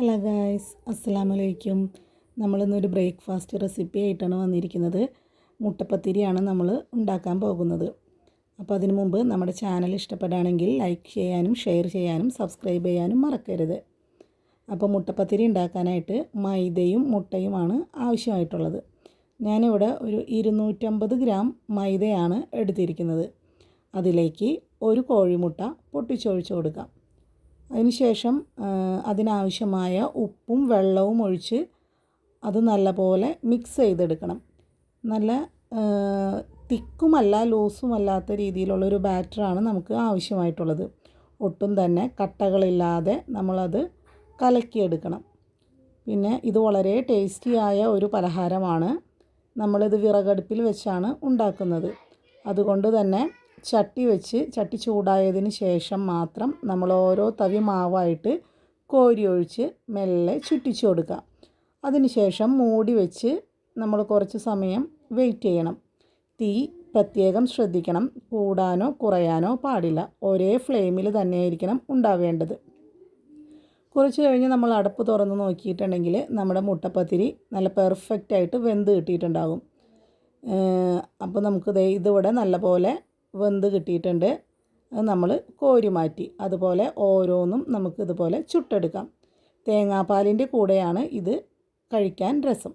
Hello guys അസ്സലാമു അലൈക്കും നമ്മളിന്നൊരു breakfast recipe ആയിട്ടാണ് വന്നിരിക്കുന്നത്. മുട്ടപ്പത്തിരിയാണ് നമ്മൾ ഉണ്ടാക്കാൻ പോകുന്നത്. അപ്പോൾ അതിനു മുമ്പ് നമ്മുടെ ചാനൽ ഇഷ്ടപ്പെടുകയാണെങ്കിൽ ലൈക്ക് ചെയ്യാനും ഷെയർ ചെയ്യാനും സബ്സ്ക്രൈബ് ചെയ്യാനും മറക്കരുത്. അപ്പോൾ മുട്ടപ്പത്തിരി ഉണ്ടാക്കാനായിട്ട് മൈദയും മുട്ടയുമാണ് ആവശ്യമായിട്ടുള്ളത്. ഞാനിവിടെ ഒരു ഇരുന്നൂറ്റമ്പത് ഗ്രാം മൈദയാണ് എടുത്തിരിക്കുന്നത്. അതിലേക്ക് ഒരു കോഴിമുട്ട പൊട്ടിച്ചൊഴിച്ച് കൊടുക്കാം. അതിനുശേഷം അതിനാവശ്യമായ ഉപ്പും വെള്ളവും ഒഴിച്ച് അത് നല്ലപോലെ മിക്സ് ചെയ്തെടുക്കണം. നല്ല തിക്കുമല്ല ലൂസുമല്ലാത്ത രീതിയിലുള്ളൊരു ബാറ്ററാണ് നമുക്ക് ആവശ്യമായിട്ടുള്ളത്. ഒട്ടും തന്നെ കട്ടകളില്ലാതെ നമ്മളത് കലക്കിയെടുക്കണം. പിന്നെ ഇത് വളരെ ടേസ്റ്റിയായ ഒരു പലഹാരമാണ്. നമ്മളിത് വിറകടുപ്പിൽ വെച്ചാണ് ഉണ്ടാക്കുന്നത്. അതുകൊണ്ട് തന്നെ ചട്ടി വെച്ച് ചട്ടി ചൂടായതിന് ശേഷം മാത്രം നമ്മൾ ഓരോ തവി മാവായിട്ട് കോരി ഒഴിച്ച് മെല്ലെ ചുറ്റിച്ചു കൊടുക്കുക. അതിനുശേഷം മൂടി വെച്ച് നമ്മൾ കുറച്ച് സമയം വെയിറ്റ് ചെയ്യണം. തീ പ്രത്യേകം ശ്രദ്ധിക്കണം. കൂടാനോ കുറയാനോ പാടില്ല. ഒരേ ഫ്ലെയിമിൽ തന്നെയായിരിക്കണം ഉണ്ടാവേണ്ടത്. കുറച്ച് കഴിഞ്ഞ് നമ്മൾ അടപ്പ് തുറന്ന് നോക്കിയിട്ടുണ്ടെങ്കിൽ നമ്മുടെ മുട്ടപ്പത്തിരി നല്ല പെർഫെക്റ്റായിട്ട് വെന്ത് കിട്ടിയിട്ടുണ്ടാകും. അപ്പോൾ നമുക്ക് ഇതിവിടെ നല്ലപോലെ വെന്ത് കിട്ടിയിട്ടുണ്ട്. അത് നമ്മൾ കോരി മാറ്റി. അതുപോലെ ഓരോന്നും നമുക്കിതുപോലെ ചുട്ടെടുക്കാം. തേങ്ങാപ്പാലിന്റെ കൂടെയാണ് ഇത് കഴിക്കാൻ രസം.